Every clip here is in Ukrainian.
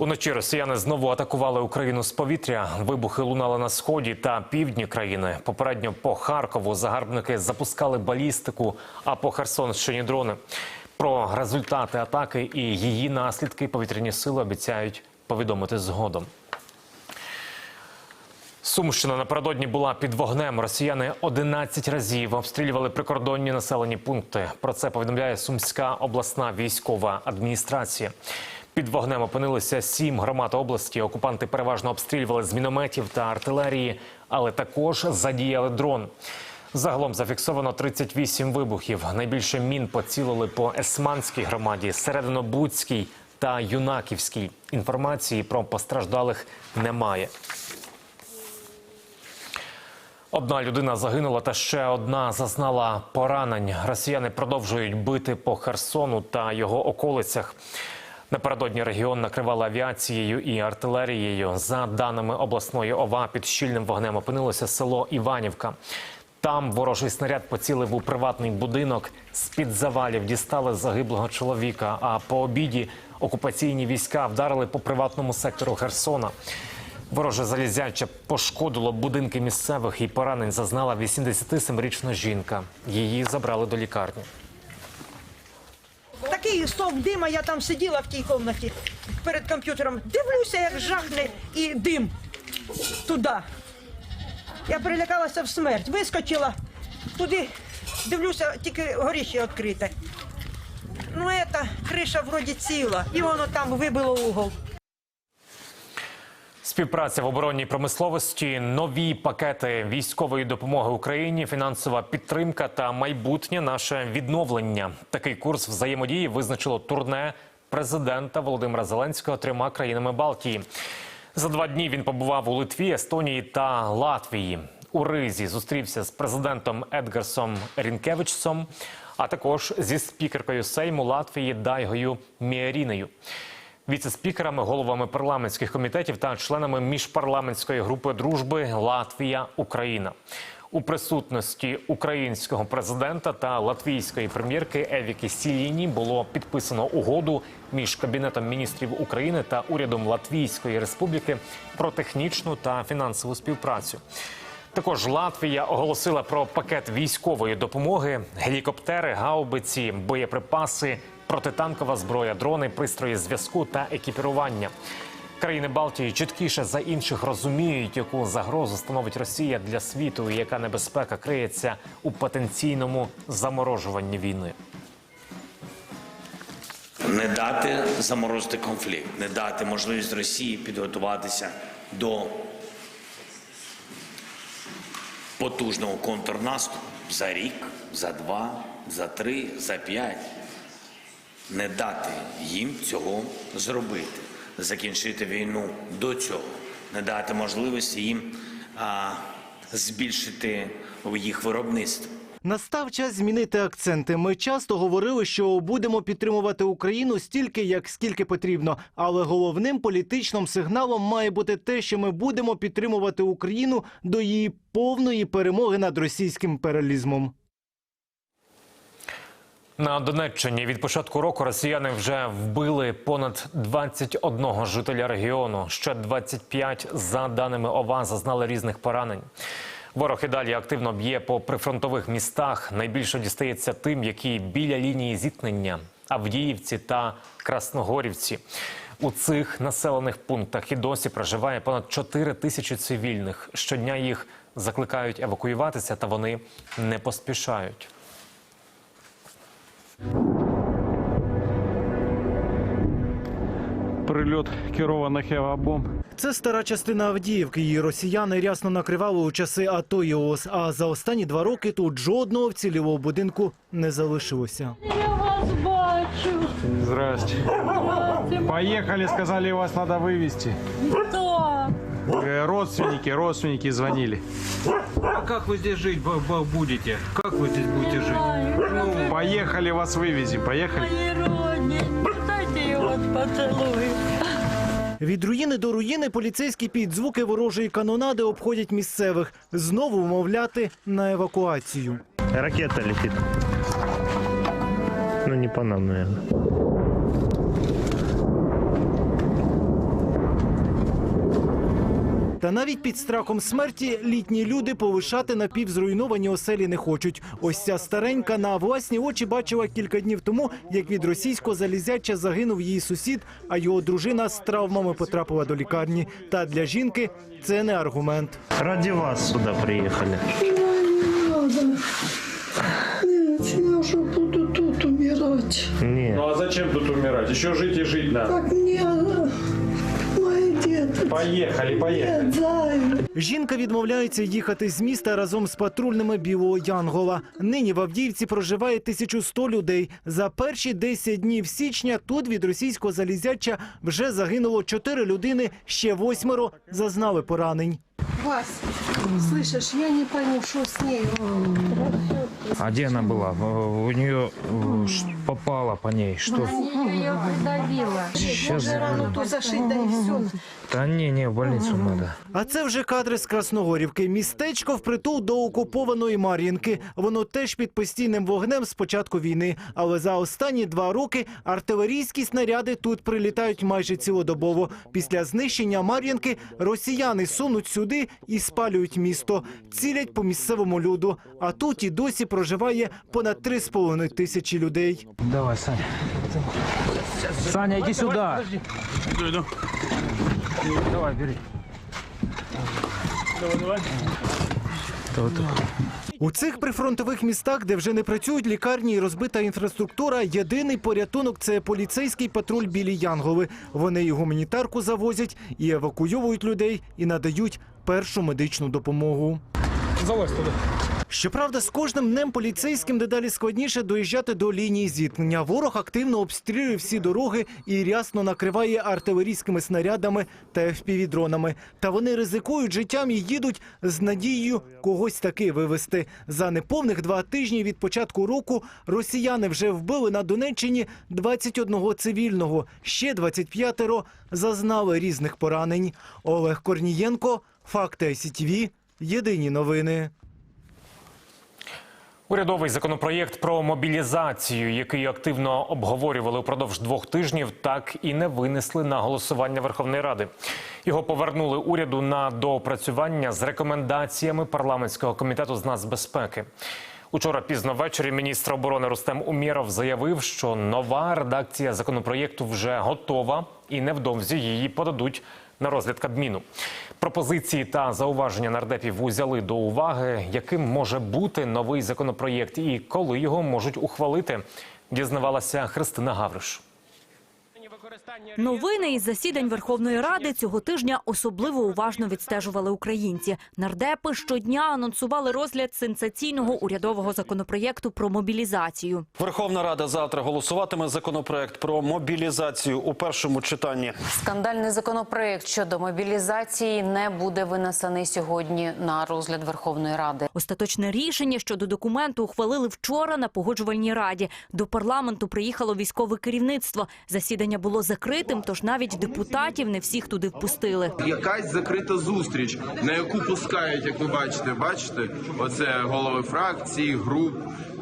Уночі росіяни знову атакували Україну з повітря. Вибухи лунали на сході та півдні країни. Попередньо по Харкову загарбники запускали балістику, а по Херсонщині дрони. Про результати атаки і її наслідки повітряні сили обіцяють повідомити згодом. Сумщина напередодні була під вогнем. Росіяни 11 разів обстрілювали прикордонні населені пункти. Про це повідомляє Сумська обласна військова адміністрація. Під вогнем опинилися сім громад області. Окупанти переважно обстрілювали з мінометів та артилерії, але також задіяли дрон. Загалом зафіксовано 38 вибухів. Найбільше мін поцілили по Есманській громаді, Серединобудській та Юнаківській. Інформації про постраждалих немає. Одна людина загинула, та ще одна зазнала поранень. Росіяни продовжують бити по Херсону та його околицях. Напередодні регіон накривали авіацією і артилерією. За даними обласної ОВА, під щільним вогнем опинилося село Іванівка. Там ворожий снаряд поцілив у приватний будинок. З-під завалів дістали загиблого чоловіка. А по обіді окупаційні війська вдарили по приватному сектору Херсона. Вороже залізяче пошкодило будинки місцевих і поранень зазнала 87-річна жінка. Її забрали до лікарні. Такий стовп дима, я там сиділа в тій кімнаті перед комп'ютером. Дивлюся, як жахне і дим туди. Я перелякалася в смерть, вискочила туди, дивлюся, тільки горіще відкрите. Ну, ета, криша вроді ціла, і воно там вибило угол. Співпраця в оборонній промисловості, нові пакети військової допомоги Україні, фінансова підтримка та майбутнє наше відновлення. Такий курс взаємодії визначило турне президента Володимира Зеленського трьома країнами Балтії. За два дні він побував у Литві, Естонії та Латвії. У Ризі зустрівся з президентом Едгарсом Рінкевичсом, а також зі спікеркою Сейму Латвії Дайгою Міарінею віце-спікерами, головами парламентських комітетів та членами міжпарламентської групи дружби Латвія Україна. У присутності українського президента та латвійської прем'єрки Евіки Сіліні було підписано угоду між кабінетом міністрів України та урядом Латвійської Республіки про технічну та фінансову співпрацю. Також Латвія оголосила про пакет військової допомоги: гелікоптери, гаубиці, боєприпаси, протитанкова зброя, дрони, пристрої зв'язку та екіпірування. Країни Балтії чіткіше за інших розуміють, яку загрозу становить Росія для світу і яка небезпека криється у потенційному заморожуванні війни. не дати заморозити конфлікт, не дати можливість Росії підготуватися до потужного контрнаступу за рік, за два, за три, за п'ять. Не дати їм цього зробити, закінчити війну до цього, не дати можливості їм а, збільшити їх виробництво. Настав час змінити акценти. Ми часто говорили, що будемо підтримувати Україну стільки, як скільки потрібно. Але головним політичним сигналом має бути те, що ми будемо підтримувати Україну до її повної перемоги над російським імперіалізмом. На Донеччині від початку року росіяни вже вбили понад 21 жителя регіону. Ще 25, за даними ОВА, зазнали різних поранень. Ворог і далі активно б'є по прифронтових містах. Найбільше дістається тим, які біля лінії зіткнення Авдіївці та Красногорівці. У цих населених пунктах і досі проживає понад 4 тисячі цивільних. Щодня їх закликають евакуюватися, та вони не поспішають. прильот керованих авіабомб. Це стара частина Авдіївки. Її росіяни рясно накривали у часи АТО і ООС. А за останні два роки тут жодного вцілілого будинку не залишилося. Я вас бачу. Здрасте. Поехали, сказали, вас надо вывести. Хто? Э, Родственники, родственники звонили. А как вы здесь жить бу- бу- будете? Как вы здесь будете жить? Ой, Поехали, вас вывезем. Поехали. мої родні, дайте його поцілую. Від руїни до руїни поліцейські під звуки ворожої канонади обходять місцевих. Знову вмовляти на евакуацію. Ракета літить. Ну, не по нам, наверное. Та навіть під страхом смерті літні люди повишати напівзруйновані оселі не хочуть. Ось ця старенька на власні очі бачила кілька днів тому, як від російського залізяча загинув її сусід, а його дружина з травмами потрапила до лікарні. Та для жінки це не аргумент. Ради вас сюда приехали. Нет, я уже буду тут умирать. Нет. Ну а зачем тут умирать? Еще жить и жить надо. Мои дети Поехали, поехали. знают. Жінка відмовляється їхати з міста разом з патрульними білого Янгола. Нині в Авдіївці проживає 1100 людей. За перші 10 днів січня тут від російського залізяча вже загинуло 4 людини, ще восьмеро зазнали поранень. Вас, слышишь, я не пойму, что с ней. А где она была? В- У нее э, ш- попало по ней. Что? Ее придавило. Сейчас. Можно рану то зашить, да и все. Да не, не, в больницу надо. А це вже кадри з Красногорівки. Містечко впритул до окупованої Мар'їнки. Воно теж під постійним вогнем з початку війни. Але за останні два роки артилерійські снаряди тут прилітають майже цілодобово. Після знищення Мар'їнки росіяни сунуть сюди і спалюють місто. Цілять по місцевому люду. А тут і досі проживає понад 3,5 тисячі людей. Давай, Саня. Саня, иди сюда. Давай, бери. У цих прифронтових містах, де вже не працюють лікарні і розбита інфраструктура, єдиний порятунок це поліцейський патруль білі Янголи. Вони і гуманітарку завозять, і евакуйовують людей, і надають першу медичну допомогу. Щоправда, з кожним днем поліцейським дедалі складніше доїжджати до лінії зіткнення. Ворог активно обстрілює всі дороги і рясно накриває артилерійськими снарядами та FPV-дронами. Та вони ризикують життям і їдуть з надією когось таки вивезти. За неповних два тижні від початку року росіяни вже вбили на Донеччині 21 цивільного. Ще 25 зазнали різних поранень. Олег Корнієнко, Факти СІТВ, Єдині новини. Урядовий законопроєкт про мобілізацію, який активно обговорювали упродовж двох тижнів, так і не винесли на голосування Верховної Ради. Його повернули уряду на доопрацювання з рекомендаціями парламентського комітету з нацбезпеки. Учора пізно ввечері міністр оборони Рустем Умєров заявив, що нова редакція законопроєкту вже готова і невдовзі її подадуть на розгляд Кабміну. Пропозиції та зауваження нардепів узяли до уваги, яким може бути новий законопроєкт і коли його можуть ухвалити. Дізнавалася Христина Гавриш. Новини із засідань Верховної Ради цього тижня особливо уважно відстежували українці. Нардепи щодня анонсували розгляд сенсаційного урядового законопроєкту про мобілізацію. Верховна Рада завтра голосуватиме законопроект про мобілізацію у першому читанні. Скандальний законопроект щодо мобілізації не буде винесений сьогодні на розгляд Верховної Ради. Остаточне рішення щодо документу ухвалили вчора на погоджувальній раді. До парламенту приїхало військове керівництво. Засідання було закритим, тож навіть депутатів не всіх туди впустили. Якась закрита зустріч, на яку пускають, як ви бачите, бачите, оце голови фракцій, груп,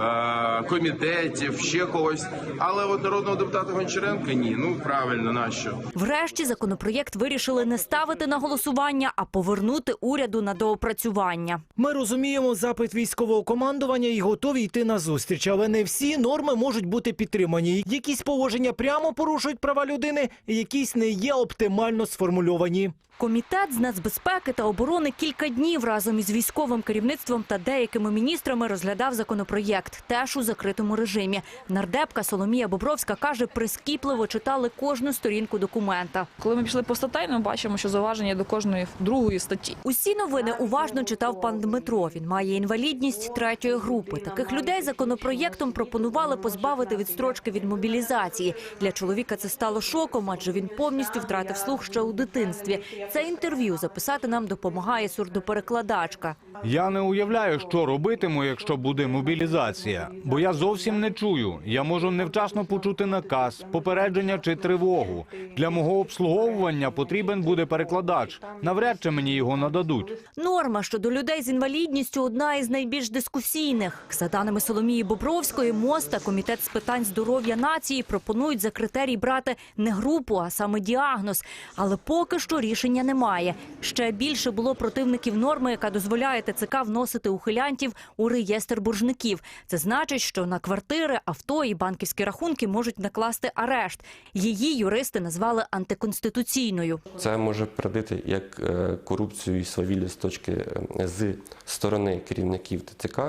е- комітетів, ще когось. Але от народного депутата Гончаренка ні. Ну правильно, нащо? Врешті законопроєкт вирішили не ставити на голосування, а повернути уряду на доопрацювання. Ми розуміємо запит військового командування і готові йти на зустріч, але не всі норми можуть бути підтримані. Якісь положення прямо порушують права людини, якісь не є оптимально сформульовані. Комітет з нацбезпеки та оборони кілька днів разом із військовим керівництвом та деякими міністрами розглядав законопроєкт, теж у закритому режимі. Нардепка Соломія Бобровська каже, прискіпливо читали кожну сторінку документа. Коли ми пішли по статей, ми бачимо, що зауваження до кожної другої статті. Усі новини уважно читав пан Дмитро. Він має інвалідність третьої групи. Таких людей законопроєктом пропонували позбавити відстрочки від мобілізації. Для чоловіка це стало шоком, адже він повністю втратив слух ще у дитинстві. Це інтерв'ю записати нам допомагає сурдоперекладачка. Я не уявляю, що робитиму, якщо буде мобілізація, бо я зовсім не чую. Я можу невчасно почути наказ, попередження чи тривогу. Для мого обслуговування потрібен буде перекладач. Навряд чи мені його нададуть. Норма щодо людей з інвалідністю одна із найбільш дискусійних. За даними Соломії Бобровської, МОЗ та комітет з питань здоров'я нації пропонують за критерій брати не групу, а саме діагноз. Але поки що рішення немає. Ще більше було противників норми, яка дозволяє ТЦК вносити ухилянтів у реєстр боржників. Це значить, що на квартири, авто і банківські рахунки можуть накласти арешт. Її юристи назвали антиконституційною. Це може породити як е, корупцію і свавілля з точки е, з сторони керівників ТЦК,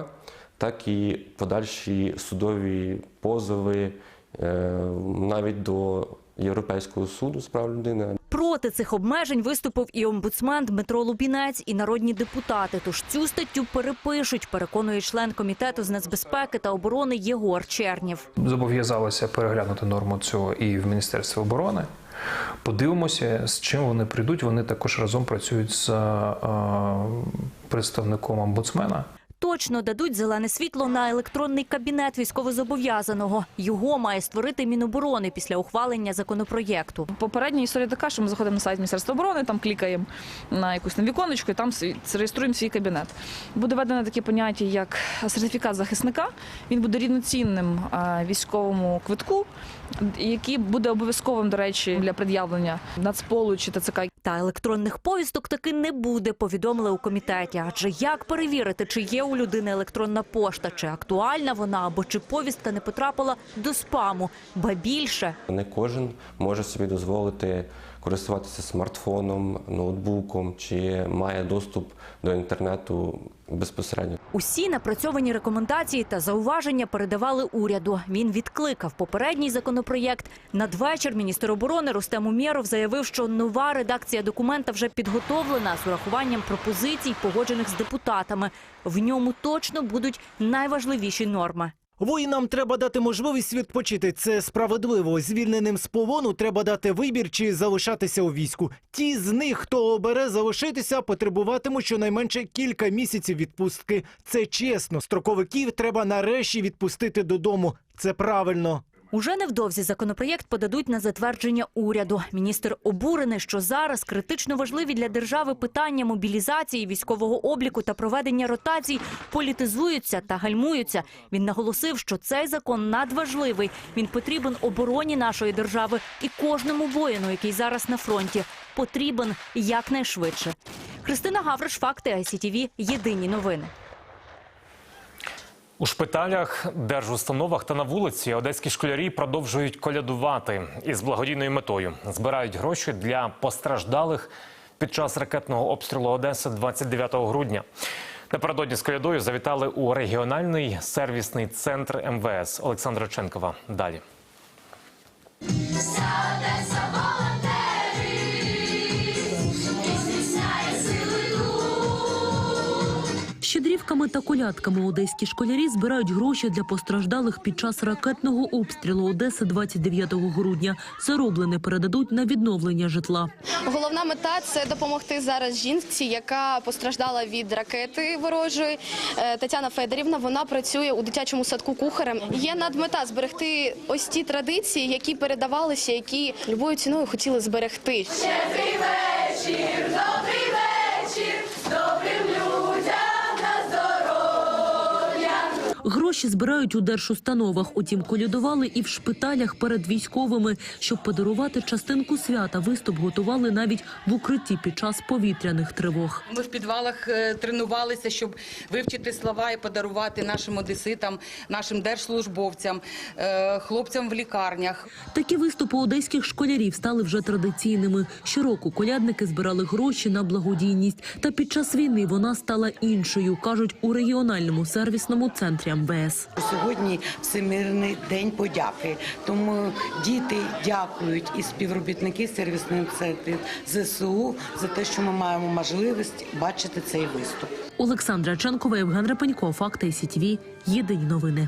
так і подальші судові позови е, навіть до Європейського суду з прав людини. Проти цих обмежень виступив і омбудсмен Дмитро Лубінець, і народні депутати. Тож цю статтю перепишуть, переконує член комітету з нацбезпеки та оборони Єгор Чернєв. Зобов'язалися переглянути норму цього і в Міністерстві оборони. Подивимося, з чим вони прийдуть. Вони також разом працюють з е, представником омбудсмена. Точно дадуть зелене світло на електронний кабінет військовозобов'язаного. Його має створити Міноборони після ухвалення законопроєкту. Попередня історія така, що ми заходимо на сайт Міністерства оборони, там клікаємо на якусь там віконечко і там реєструємо свій кабінет. Буде введено таке поняття, як сертифікат захисника. Він буде рівноцінним військовому квитку, який буде обов'язковим, до речі, для пред'явлення Нацполу чи ТЦК. Та електронних повісток таки не буде, повідомили у комітеті. Адже як перевірити, чи є у людини електронна пошта, чи актуальна вона, або чи повістка не потрапила до спаму, ба більше. Не кожен може собі дозволити користуватися смартфоном, ноутбуком чи має доступ до інтернету безпосередньо. Усі напрацьовані рекомендації та зауваження передавали уряду. Він відкликав попередній законопроєкт. Надвечір міністр оборони Рустем Умєров заявив, що нова редакція документа вже підготовлена з урахуванням пропозицій, погоджених з депутатами. В ньому точно будуть найважливіші норми. Воїнам треба дати можливість відпочити. Це справедливо. Звільненим з полону треба дати вибір чи залишатися у війську. Ті з них, хто обере залишитися, потребуватимуть щонайменше кілька місяців відпустки. Це чесно. Строковиків треба нарешті відпустити додому. Це правильно. Уже невдовзі законопроєкт подадуть на затвердження уряду. Міністр обурений, що зараз критично важливі для держави питання мобілізації, військового обліку та проведення ротацій політизуються та гальмуються. Він наголосив, що цей закон надважливий. Він потрібен обороні нашої держави і кожному воїну, який зараз на фронті, потрібен якнайшвидше. Христина Гавриш, факти ICTV, Єдині новини. У шпиталях, держустановах та на вулиці одеські школярі продовжують колядувати із благодійною метою. Збирають гроші для постраждалих під час ракетного обстрілу Одеси 29 грудня. Напередодні з колядою завітали у регіональний сервісний центр МВС Олександра Ченкова. Далі. Щедрівками та колядками одеські школярі збирають гроші для постраждалих під час ракетного обстрілу Одеси 29 грудня. Зароблене передадуть на відновлення житла. Головна мета це допомогти зараз жінці, яка постраждала від ракети ворожої. Е, Тетяна Федорівна вона працює у дитячому садку кухарем. Є надмета зберегти ось ті традиції, які передавалися, які любою ціною хотіли зберегти. Щедрий вечір, добрий вечір, Гроші збирають у держустановах. Утім, колядували і в шпиталях перед військовими. Щоб подарувати частинку свята, виступ готували навіть в укритті під час повітряних тривог. Ми в підвалах е, тренувалися, щоб вивчити слова і подарувати нашим одеситам, нашим держслужбовцям, е, хлопцям в лікарнях. Такі виступи одеських школярів стали вже традиційними. Щороку колядники збирали гроші на благодійність. Та під час війни вона стала іншою, кажуть у регіональному сервісному центрі МВС. Сьогодні Всемирний день подяки. Тому діти дякують і співробітники сервісних центрів ЗСУ за те, що ми маємо можливість бачити цей виступ. Олександра Ченкова, Євген Репенько, Факти СІТВ. Єдині новини.